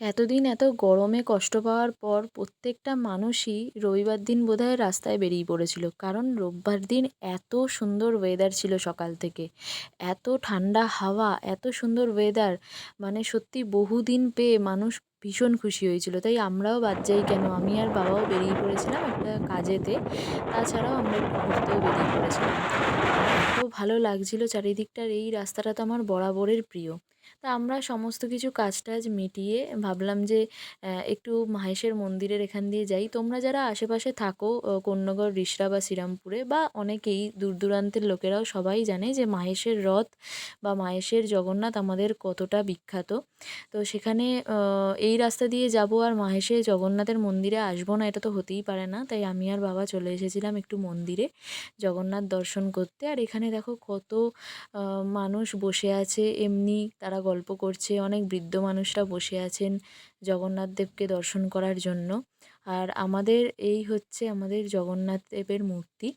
এতদিন এত গরমে কষ্ট পাওয়ার পর প্রত্যেকটা মানুষই রবিবার দিন বোধহয় রাস্তায় বেরিয়ে পড়েছিল। কারণ রোববার দিন এত সুন্দর ওয়েদার ছিল সকাল থেকে। এত ঠান্ডা হাওয়া, এত সুন্দর ওয়েদার মানে সত্যি বহুদিন পেয়ে মানুষ ভীষণ খুশি হয়েছিল। তাই আমরাও বাদ যাই কেন? আমি আর বাবাও বেরিয়ে পড়েছিলাম একটা কাজেতে। তাছাড়াও আমরা ঘুরতেও বেরিয়ে পড়েছিলাম। এত ভালো লাগছিল চারিদিকটার, এই রাস্তাটা তো আমার বরাবরের প্রিয়। তা আমরা সমস্ত কিছু কাজ টাজ মিটিয়ে ভাবলাম যে একটু মাহেশের মন্দিরের এখান দিয়ে যাই। তোমরা যারা আশেপাশে থাকো কোন্নগর রিষড়া বা শ্রীরামপুরে বা অনেকেই দূর দূরান্তের লোকেরাও সবাই জানে যে, মাহেশের রথ বা মাহেশের জগন্নাথ আমাদের কতটা বিখ্যাত। তো সেখানে এই রাস্তা দিয়ে যাব আর মাহেশে জগন্নাথের মন্দিরে আসব না, এটা তো হতেই পারে না। তাই আমি আর বাবা চলে এসেছিলাম একটু মন্দিরে জগন্নাথ দর্শন করতে। আর এখানে দেখো কত মানুষ বসে আছে, এমনি তারা গল্প করছে, অনেক বৃদ্ধ মানুষরা বসে আছেন জগন্নাথ দেবকে দর্শন করার জন্য। আর আমাদের এই হচ্ছে আমাদের জগন্নাথ দেবের মূর্তি,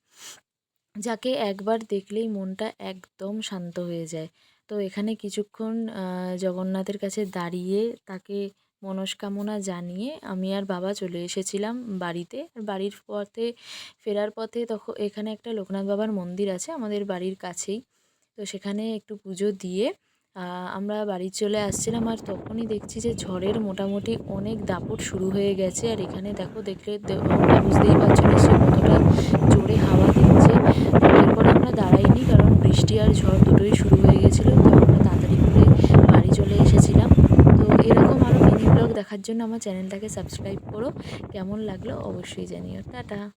যাকে একবার দেখলেই মনটা একদম শান্ত হয়ে যায়। তো এখানে কিছুক্ষণ জগন্নাথের কাছে দাঁড়িয়ে তাকে মনস্কামনা জানিয়ে আমি আর বাবা চলে এসেছিলাম বাড়িতে। আর বাড়ির পথে, ফেরার পথে তখন এখানে একটা লোকনাথ বাবার মন্দির আছে আমাদের বাড়ির কাছেই। তো সেখানে একটু পুজো দিয়ে আমরা বাড়ি চলে আসছিলাম আর তখনই দেখছি যে ঝড়ের মোটামুটি অনেক দাপট শুরু হয়ে গেছে। আর এখানে দেখো, দেখলে বুঝতেই পারছ নিশ্চয়ই কতটা জোরে হাওয়া দিচ্ছে। এরপরে আমরা দাঁড়াইনি কারণ বৃষ্টি আর ঝড় দুটোই শুরু হয়ে গেছিল। তো আমরা তাড়াতাড়ি করে বাড়ি চলে এসেছিলাম। তো এরকম আরও মিনি ব্লগ দেখার জন্য আমার চ্যানেলটাকে সাবস্ক্রাইব করো। কেমন লাগল অবশ্যই জানিও। টাটা!